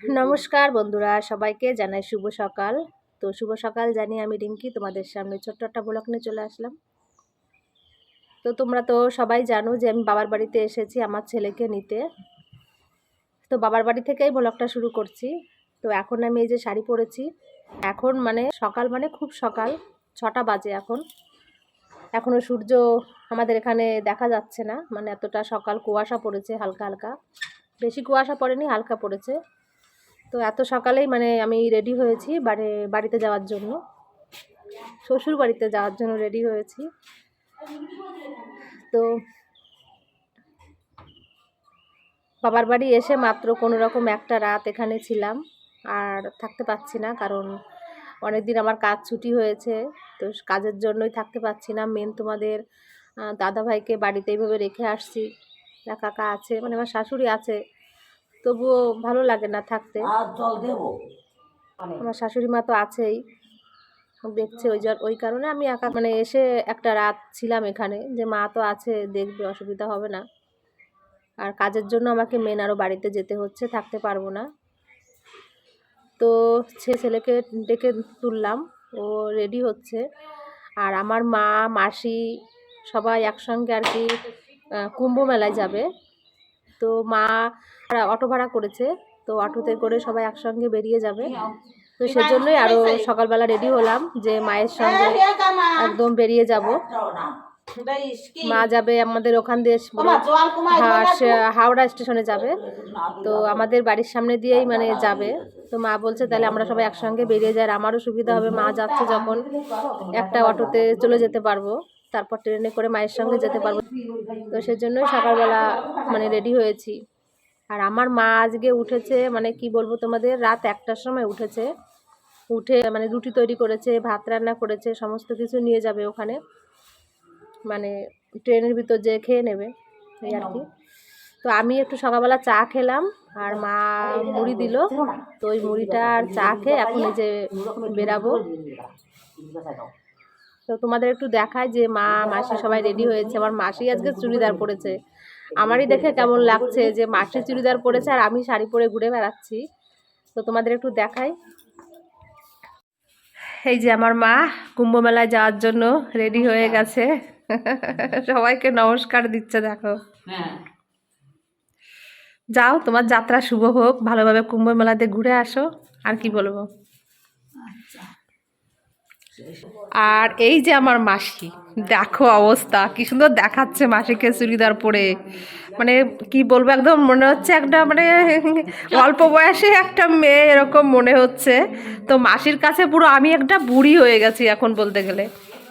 নমস্কার বন্ধুরা, সবাইকে জানাই শুভ সকাল। তো শুভ সকাল জানি আমি রিঙ্কি, তোমাদের সামনে ছোট্ট একটা ব্লগ নিয়ে চলে আসলাম। তো তোমরা তো সবাই জানো যে আমি বাবার বাড়িতে এসেছি আমার ছেলেকে নিতে। তো বাবার বাড়ি থেকেই ব্লগটা শুরু করছি। তো এখন আমি এই যে শাড়ি পরেছি, এখন মানে সকাল মানে খুব সকাল, ছটা বাজে এখন। এখনও সূর্য আমাদের এখানে দেখা যাচ্ছে না মানে এতটা সকাল কুয়াশা পড়েছে হালকা হালকা। বেশি কুয়াশা পড়েনি, হালকা পড়েছে। তো এত সকালেই মানে আমি রেডি হয়েছি বাড়ি, বাড়িতে যাওয়ার জন্য। শ্বশুর বাড়িতে যাওয়ার জন্য রেডি হয়েছি। তো বাবার বাড়ি এসে মাত্র কোনো রকম একটা রাত এখানে ছিলাম, আর থাকতে পারছি না কারণ অনেক দিন আমার কাজ ছুটি হয়েছে, তো কাজের জন্যই থাকতে পারছি না। মেন তোমাদের দাদাভাইকে বাড়িতে এইভাবে রেখে আসছি। না কাকা আছে মানে আমার শাশুড়ি আছে। তবুও ভালো লাগে না থাকতে। আর জল দেবো? আমার শাশুড়ি মা তো আছেই। দেখছে ওই ওই কারণে আমি একা মানে এসে একটা রাত ছিলাম এখানে যে মা তো আছে দেখবে অসুবিধা হবে না। আর কাজের জন্য আমাকে মেন আরও বাড়িতে যেতে হচ্ছে থাকতে পারব না। তো সে ছেলেকে ডেকে তুললাম ও রেডি হচ্ছে। আর আমার মা মাসি সবাই একসঙ্গে আর কি কুম্ভ মেলায় যাবে। তো মা অটো ভাড়া করেছে তো অটোতে করে সবাই একসঙ্গে বেরিয়ে যাবে। তো সেজন্যই আরও সকালবেলা রেডি হলাম যে মায়ের সঙ্গে একদম বেরিয়ে যাব। মা যাবে আমাদের ওখান দিয়ে হাওড়া স্টেশনে যাবে। তো আমাদের বাড়ির সামনে দিয়েই মানে যাবে। তো মা বলছে তাহলে আমরা সবাই একসঙ্গে বেরিয়ে যাই আর আমারও সুবিধা হবে। মা যাচ্ছে যখন একটা অটোতে চলে যেতে পারব। তারপর ট্রেনে করে মায়ের সঙ্গে যেতে পারব। তো সেজন্যই সকালবেলা মানে রেডি হয়েছি। আর আমার মা আজকে উঠেছে মানে কি বলব তোমাদের, রাত একটার সময় উঠেছে। উঠে মানে রুটি তৈরি করেছে, ভাত রান্না করেছে, সমস্ত কিছু নিয়ে যাবে ওখানে। মানে ট্রেনের ভিতর যে খেয়ে নেবে, এই আর কি। তো আমি একটু সকালবেলা চা খেলাম আর মা মুড়ি দিল। তো ওই মুড়িটা আর চা খেয়ে এখন এই যে বেরাবো। তো তোমাদের একটু দেখায় যে মা মাসি সবাই রেডি হয়েছে। আমার মাসি আজকে চুড়িদার পরেছে। আমারই দেখে কেমন লাগছে যে মাসি চুড়িদার পরেছে আর আমি শাড়ি পরে ঘুরে বেড়াচ্ছি। তো তোমাদের একটু দেখাই। এই যে আমার মা কুম্ভ মেলায় যাওয়ার জন্য রেডি হয়ে গেছে। সবাইকে নমস্কার দিচ্ছে দেখো। হ্যাঁ। যাও তোমার যাত্রা শুভ হোক। ভালোভাবে কুম্ভ মেলাতে ঘুরে আসো। আর কি বলব? আর এই যে আমার মাসি, দেখো অবস্থা, কি সুন্দর দেখাচ্ছে মাসিকে চুড়িদার পরে। মানে কি বলব, একদম মনে হচ্ছে একটা মানে অল্প বয়সে একটা মেয়ে এরকম মনে হচ্ছে। তো মাসির কাছে পুরো আমি একটা বুড়ি হয়ে গেছি এখন বলতে গেলে।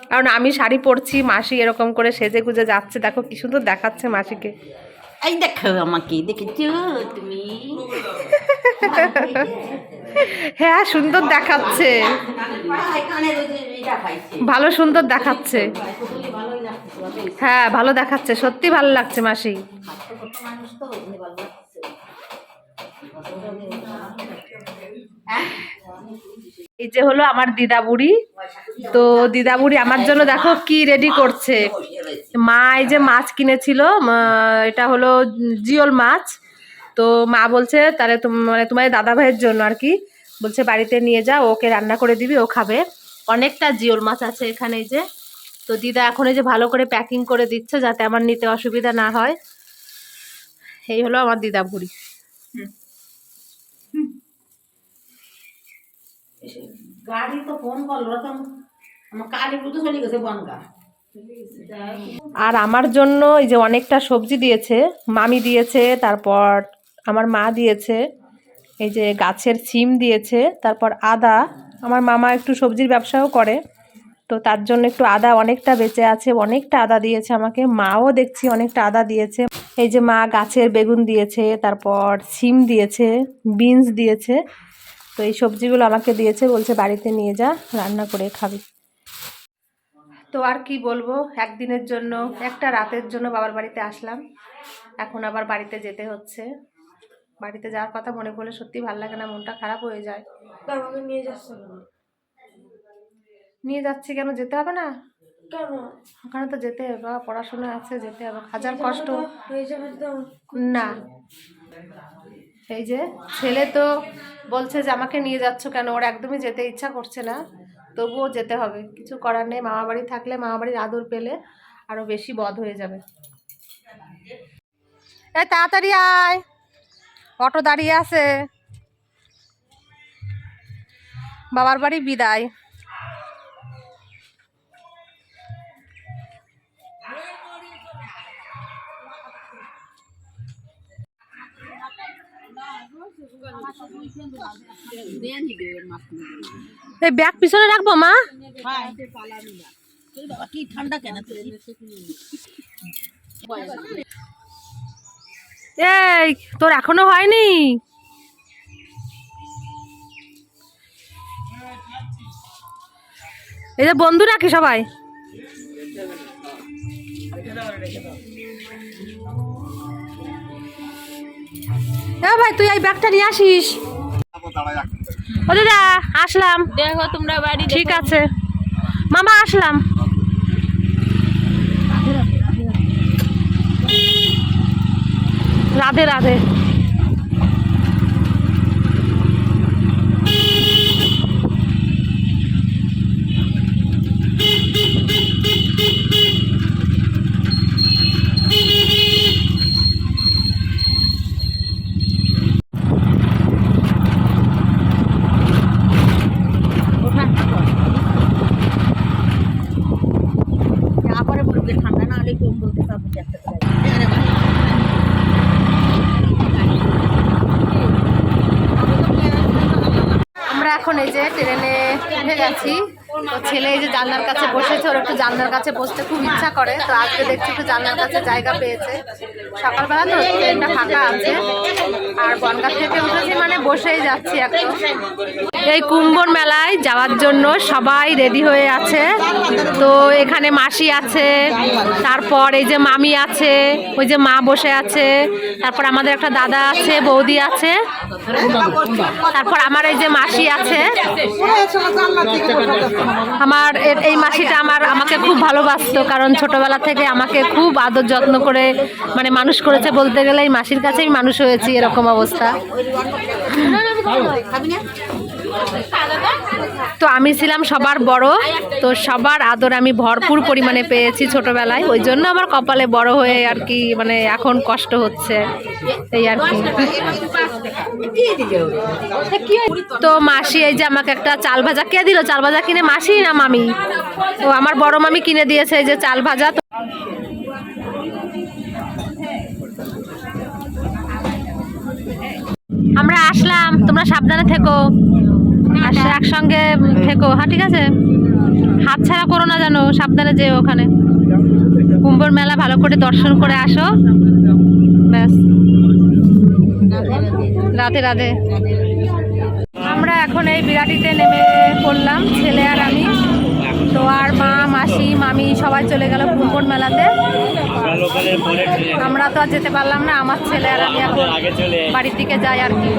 কারণ আমি শাড়ি পরছি, মাসি এরকম করে সেজে গুজে যাচ্ছে, দেখো কি সুন্দর দেখাচ্ছে মাসিকে। দেখো আমাকে দেখেছ তুমি হ্যাঁ সুন্দর দেখাচ্ছে ভালো সুন্দর দেখাচ্ছে হ্যাঁ ভালো দেখাচ্ছে সত্যি ভালো লাগছে মাসি মানুষ এই যে হলো আমার দিদা বুড়ি। তো দিদা বুড়ি আমার জন্য দেখো কি রেডি করছে। মা এই যে মাছ কিনেছিল এটা হলো জিওল মাছ। তো মা বলছে, তাহলে মানে তোমার দাদা ভাইয়ের জন্য আর কি। বলছে, বাড়িতে নিয়ে যা, ওকে রান্না করে দিবি, ও খাবে। অনেকটা জিওল মাছ আছে এখানে যে। তো দিদা এখন এই যে ভালো করে প্যাকিং করে দিচ্ছে যাতে আমার নিতে অসুবিধা না হয়। এই হলো আমার দিদা বুড়ি। গাড়ি তো ফোন করল আমার চলে গেছে বনগা। আর আমার জন্য এই যে অনেকটা সবজি দিয়েছে, মামি দিয়েছে, তারপর আমার মা দিয়েছে, এই যে গাছের সিম দিয়েছে, তারপর আদা। আমার মামা একটু সবজির ব্যবসাও করে, তো তার জন্য একটু আদা অনেকটা বেঁচে আছে, অনেকটা আদা দিয়েছে আমাকে, মাও দেখছি অনেকটা আদা দিয়েছে। এই যে মা গাছের বেগুন দিয়েছে, তারপর সিম দিয়েছে, বিনস দিয়েছে তো এই সবজিগুলো আমাকে দিয়েছে বলছে বাড়িতে নিয়ে যা রান্না করে খাবি। তো আর কি বলব একদিনের জন্য একটা রাতের জন্য বাবার বাড়িতে আসলাম। এখন আবার বাড়িতে যেতে হচ্ছে। বাড়িতে যাওয়ার কথা মনে করলে সত্যি ভালো লাগে না মনটা খারাপ হয়ে যায়। আমাকে নিয়ে যাচ্ছে নিয়ে যাচ্ছি কেন? যেতে হবে না। কেন? ওখানে তো যেতে হবে বাবা পড়াশোনা আছে যেতে হবে। হাজার কষ্ট। হয়ে যাবে না। এই যে, ছেলে তো বলছে যে আমাকে নিয়ে যাচ্ছ কেন? ওর একদমই যেতে ইচ্ছা করছে না। তবুও যেতে হবে। কিছু করার নেই। মামা বাড়ি থাকলে মামা বাড়ির আদর পেলে আরও বেশি বধ হয়ে যাবে। এই তাড়াতাড়ি আয়। অটো দাঁড়িয়ে আছে। বাবার বাড়ি বিদায়। এই ব্যাগ পিছনে রাখব মা? এই তোর এখনও হয়নি? এই যে বন্ধু নাকি সবাই? এ ভাই তুই এই ব্যাগটা নিয়ে আসিস। ও দিদা আসলাম। দেখো তোমরা বাড়ি ঠিক আছে। মামা আসলাম। রাধে রাধে তারপরে বলবে ঠান্ডা না হলে কেউ বলতে পারবে দেখতে পারে আমরা এখন এই যে ট্রেনে উঠে গেছি ছেলে এই যে জানলার কাছে বসেছে, ওর একটু জানলার কাছে বসতে খুব ইচ্ছা করে, তো আজকে দেখছি একটু জানলার কাছে জায়গা পেয়েছে। সকালবেলা তো ট্রেনটা ফাঁকা আছে, আর বনগাঁ থেকে উঠেছি মানে বসেই যাচ্ছি এখন এই কুম্ভর মেলায় যাওয়ার জন্য সবাই রেডি হয়ে আছে। তো এখানে মাসি আছে, তারপর এই যে মামি আছে, ওই যে মা বসে আছে, তারপর আমাদের একটা দাদা আছে, বৌদি আছে, তারপর আমার এই যে মাসি আছে। আমার এই মাসিটা আমার আমাকে খুব ভালোবাসত, কারণ ছোটবেলা থেকে আমাকে খুব আদর যত্ন করে মানে মানুষ করেছে বলতে গেলে এই মাসির কাছেই মানুষ হয়েছি, এরকম অবস্থা। তো আমি ছিলাম সবার বড়। তো সবার আদর আমি ভরপুর পরিমাণে পেয়েছি ছোটবেলায়। ওই জন্য আমার কপালে বড় হয়ে আর কি মানে এখন কষ্ট হচ্ছে। এই আর কি। তো মাসি, এই যে আমাকে একটা চাল ভাজা, কে দিল চাল ভাজা কিনে, মাসি না মামি? তো আমার বড় মামি কিনে দিয়েছে এই যে চাল ভাজা। তো আমরা আসলাম, তোমরা সাবধানে থেকো। আর একসঙ্গে থেকো হ্যাঁ ঠিক আছে? হাত ছাড়া করো না জানো সাবধানে যেও ওখানে। কুম্ভর মেলা ভালো করে দর্শন করে আসো। ব্যাস। রাধে রাধে। আমরা এখন এই বিরাটিতে নেমে পড়লাম ছেলে আর আমি। তো আর মা, মাসি, মামি সবাই চলে গেল কুম্ভর মেলাতে। আমরা তো আর যেতে পারলাম না, আমার ছেলে আর আমি এখন বাড়ির দিকে যাই আর কি।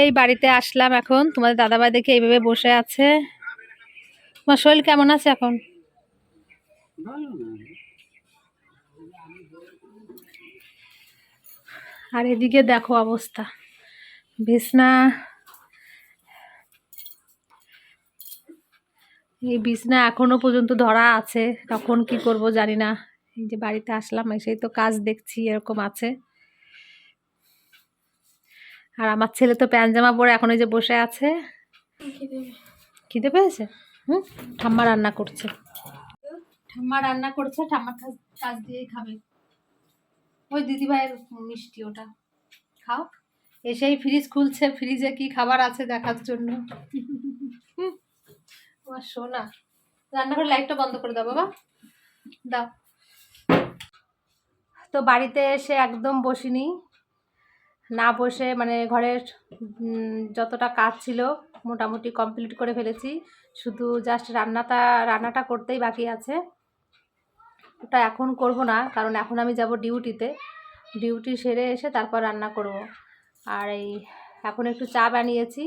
এই বাড়িতে আসলাম এখন। তোমাদের দাদাভাই দেখে এইভাবে বসে আছে। তোমার শরীর কেমন আছে এখন? আর এদিকে দেখো অবস্থা। বিছনা এই বিছনা এখনও পর্যন্ত ধরা আছে। তখন কি করব জানি না। এই যে বাড়িতে আসলাম এসেই তো কাজ দেখছি এরকম আছে। আর আমার ছেলে তো প্যান্ট জামা পরে এখন এই যে বসে আছে। খিদে পেয়েছে। হুম? ঠাম্মা রান্না করছে। ঠাম্মা রান্না করছে ঠাম্মার কাজ দিয়েই খাবে। ওই দিদিভাইয়ের মিষ্টি ওটা। খাও। এসেই ফ্রিজ খুলছে। ফ্রিজে কি খাবার আছে দেখার জন্য। আমার সোনা। রান্নাঘরের লাইটটা বন্ধ করে দাও বাবা। দাও। তো বাড়িতে এসে একদম বসিনি। না বসে মানে ঘরের যতটা কাজ ছিল মোটামুটি কমপ্লিট করে ফেলেছি। শুধু জাস্ট রান্নাটা রান্নাটা করতেই বাকি আছে। ওটা এখন করব না, কারণ এখন আমি যাব ডিউটিতে। ডিউটি সেরে এসে তারপর রান্না করব। আর এই এখন একটু চা বানিয়েছি,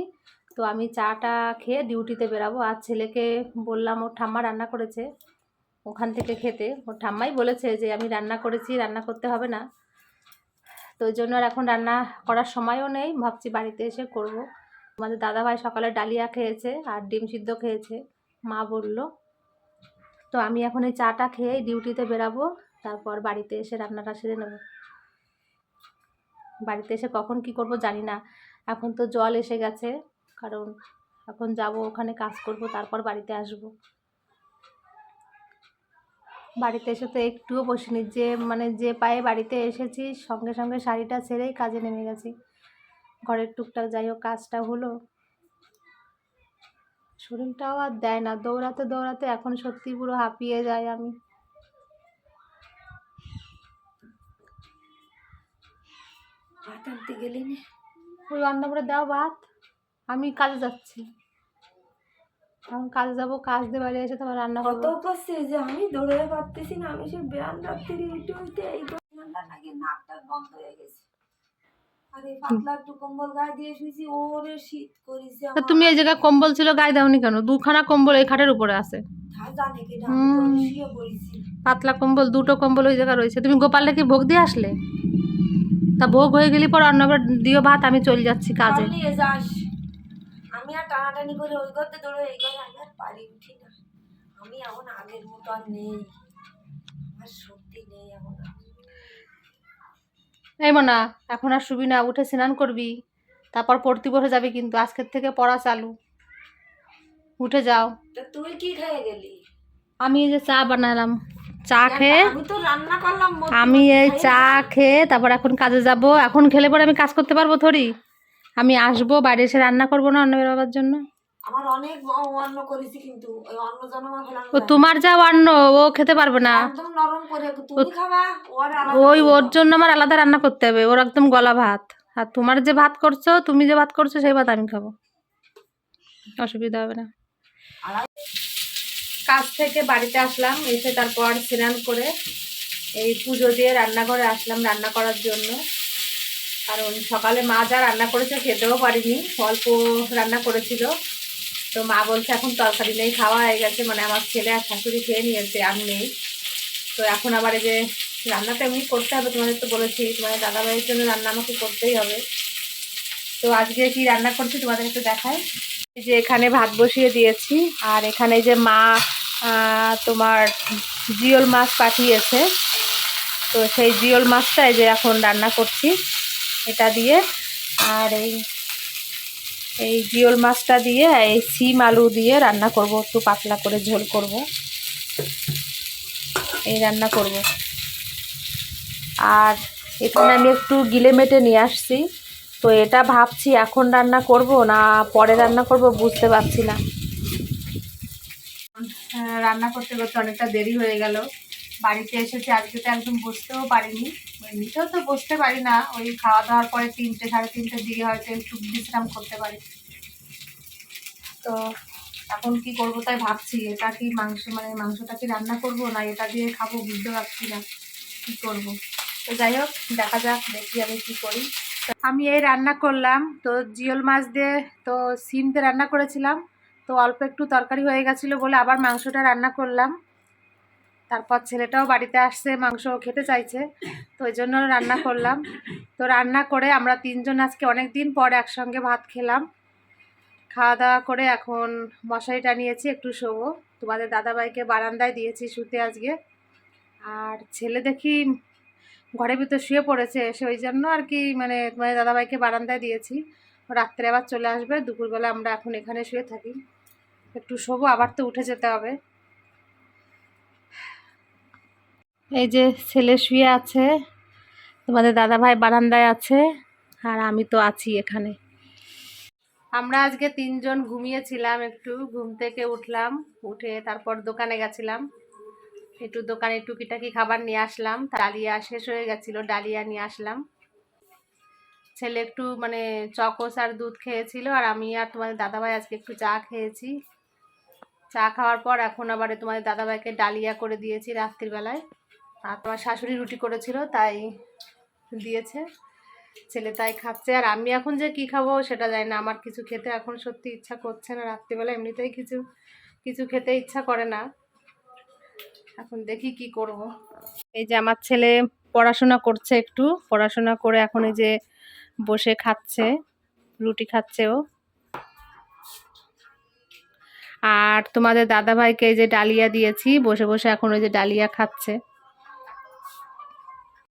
তো আমি চাটা খেয়ে ডিউটিতে বেরাবো। আর ছেলেকে বললাম, ওর ঠাম্মা রান্না করেছে ওখান থেকে খেতে। ওর ঠাম্মাই বলেছে যে, আমি রান্না করেছি, রান্না করতে হবে না। তো ওই জন্য আর এখন রান্না করার সময়ও নেই, ভাবছি বাড়িতে এসে করব। আমাদের দাদাভাই সকালে ডালিয়া খেয়েছে আর ডিম সিদ্ধ খেয়েছে। মা বলল তো আমি এখন এই চাটা খেয়ে ডিউটিতে বেরাবো, তারপর বাড়িতে এসে রান্নাটা সেরে নেব। বাড়িতে এসে কখন কি করব জানি না। এখন তো জল এসে গেছে, কারণ এখন যাব, ওখানে কাজ করব, তারপর বাড়িতে আসব। বাড়িতে এসে তো একটুও বসিনি, যে মানে যে পায়ে বাড়িতে এসেছি, সঙ্গে সঙ্গে শাড়িটা ছেড়েই কাজে নেমে গেছি। ঘরের টুকটাক যাই হোক, কাজটা হলো। শরীরটাও আর দেয় না। দৌড়াতে দৌড়াতে এখন সত্যি পুরো হাঁপিয়ে যাই আমি। ভাত আনতে গেলি না। ওই রান্না করে দাও ভাত। আমি কাজে যাচ্ছি। এখন কাজে যাব কাজ দিয়ে বাড়ি এসে তোমার রান্না কত করছে যে আমি দৌড়ে পারতেছি না আমি সে বেয়ান রাত্রি উঠে উঠে এই ঠান্ডা নাকি নাকটা বন্ধ হয়ে গেছে। তুমি এই জায়গায় কম্বল ছিল গায়ে দাওনি কেন? দুখানা কম্বল এই খাটের উপরে আছে। পাতলা কম্বল দুটো কম্বল ওই জায়গায় রয়েছে। তুমি গোপালকে কি ভোগ দিয়ে আসলে? তা ভোগ হয়ে গেলি পর অন্যবার দিও ভাত আমি চলে যাচ্ছি কাজে। আমি আর টানাটানি করে ওই করতে দৌড়ে এই করে আমি আর পারি উঠি না। আমি এখন আগের মতো আর নেই। আমার শক্তি নেই এখন। এই মনা এখন আর শুবি না উঠে স্নান করবি। তারপর পড়তে বসে যাবি কিন্তু আজকের থেকে পড়া চালু। উঠে যাও। তুই কি খেয়ে গেলি? আমি এই যে চা বানালাম। চা খেয়ে আমি তো রান্না করলাম আমি এই চা খেয়ে তারপর এখন কাজে যাব। এখন খেলে পরে আমি কাজ করতে পারব থরি আমি আসব বাইরে এসে রান্না করব না অন্য বাবার জন্য? আমার অনেক অন্ন করেছি কিন্তু ওই অন্ন যেন ফেলানো ও তোমার যা অন্ন ও খেতে পারবে না। একদম নরম করে তুমি খাবা ওর ওই ওর জন্য আমার আলাদা রান্না করতে হবে ওর একদম গলা ভাত। আর তোমার যে ভাত করছ তুমি যে ভাত করছ সেই ভাত আমি খাব। অসুবিধা হবে না। কাজ থেকে বাড়িতে আসলাম এসে তারপর স্নান করে এই পুজো দিয়ে রান্নাঘরে আসলাম রান্না করার জন্য। কারণ সকালে মা যা রান্না করেছে খেতেও পারিনি অল্প রান্না করেছিল। তো মা বলছে, এখন তরকারি নেই, খাওয়া হয়ে গেছে। মানে আমার ছেলে আর শাশুড়ি খেয়ে নিয়েছে, আমি নেই। তো এখন আবার এই যে রান্নাটা এমনি করতে হবে, তোমাদের তো বলেছি, তোমাদের দাদাভাইয়ের জন্য রান্না আমাকে করতেই হবে। তো আজকে কি রান্না করছি তোমাদের একটু দেখায় যে এখানে ভাত বসিয়ে দিয়েছি, আর এখানে যে মা তোমার জিওল মাছ পাঠিয়েছে। তো সেই জিওল মাছটা এই যে এখন রান্না করছি, এটা দিয়ে। আর এই এই জিওল মাছটা দিয়ে এই সিম আলু দিয়ে রান্না করব একটু পাতলা করে ঝোল করব। এই রান্না করব। আর এখানে আমি একটু গিলে মেটে নিয়ে আসছি। তো এটা ভাবছি এখন রান্না করব না পরে রান্না করব বুঝতে পারছি না। আহ, রান্না করতে করতে অনেকটা দেরি হয়ে গেল। বাড়িতে এসেছি আজকে তো একদম বসতেও পারিনি। এমনিতেও তো বসতে পারি না, ওই খাওয়া দাওয়ার পরে তিনটে, সাড়ে তিনটের দিকে হয়তো একটু বিশ্রাম করতে পারি। তো এখন কি করব তাই ভাবছি, এটা কি মাংস মানে মাংসটা কি রান্না করব না এটা দিয়ে খাব বুঝতে পারছি না, কি করব। তো যাই হোক, দেখা যাক, দেখি আমি কি করি। আমি এই রান্না করলাম, তো জিওল মাছ দিয়ে তো সিম দিয়ে রান্না করেছিলাম, তো অল্প একটু তরকারি হয়ে গেছিল বলে আবার মাংসটা রান্না করলাম। তারপর ছেলেটাও বাড়িতে আসছে মাংস খেতে চাইছে, তো ওই জন্য রান্না করলাম। তো রান্না করে আমরা তিনজন আজকে অনেক দিন পর একসঙ্গে ভাত খেলাম। খাওয়া দাওয়া করে এখন মশারি টানিয়েছি একটু শোবো। তোমাদের দাদাভাইকে বারান্দায় দিয়েছি শুতে আজকে। আর ছেলে দেখি ঘরের ভিতর শুয়ে পড়েছে, সে ওই জন্য আর কি মানে তোমাদের দাদাভাইকে বারান্দায় দিয়েছি। রাত্রে আবার চলে আসবে, দুপুরবেলা আমরা এখন এখানে শুয়ে থাকি। একটু শোবো, আবার তো উঠে যেতে হবে। এই যে ছেলে শুয়ে আছে, তোমাদের দাদাভাই বারান্দায় আছে, আর আমি তো আছি এখানে। আমরা আজকে তিনজন ঘুমিয়েছিলাম, একটু ঘুম থেকে উঠলাম, উঠে তারপর দোকানে গেছিলাম। একটু দোকানে টুকিটাকি খাবার নিয়ে আসলাম, ডালিয়া শেষ হয়ে গেছিল, ডালিয়া নিয়ে আসলাম। ছেলে একটু মানে চকোস আর দুধ খেয়েছিল, আর আমি আর তোমাদের দাদাভাই আজকে একটু চা খেয়েছি। চা খাওয়ার পর এখন আবার তোমাদের দাদাভাইকে ডালিয়া করে দিয়েছি রাত্রিবেলায়। আর তোমার শাশুড়ি রুটি করেছিল, তাই দিয়েছে। ছেলে তাই খাচ্ছে। আর আমি এখন যে কি খাব সেটা জানি না। আমার কিছু খেতে এখন সত্যি ইচ্ছা করছে না। রাত্রিবেলা এমনিতেই কিছু কিছু খেতে ইচ্ছা করে না। এখন দেখি কি করব। এই যে আমার ছেলে পড়াশোনা করছে একটু। পড়াশোনা করে এখন এই যে বসে খাচ্ছে, রুটি খাচ্ছে ও। আর তোমাদের দাদাভাইকে এই যে ডালিয়া দিয়েছি। বসে বসে এখন ওই যে ডালিয়া খাচ্ছে।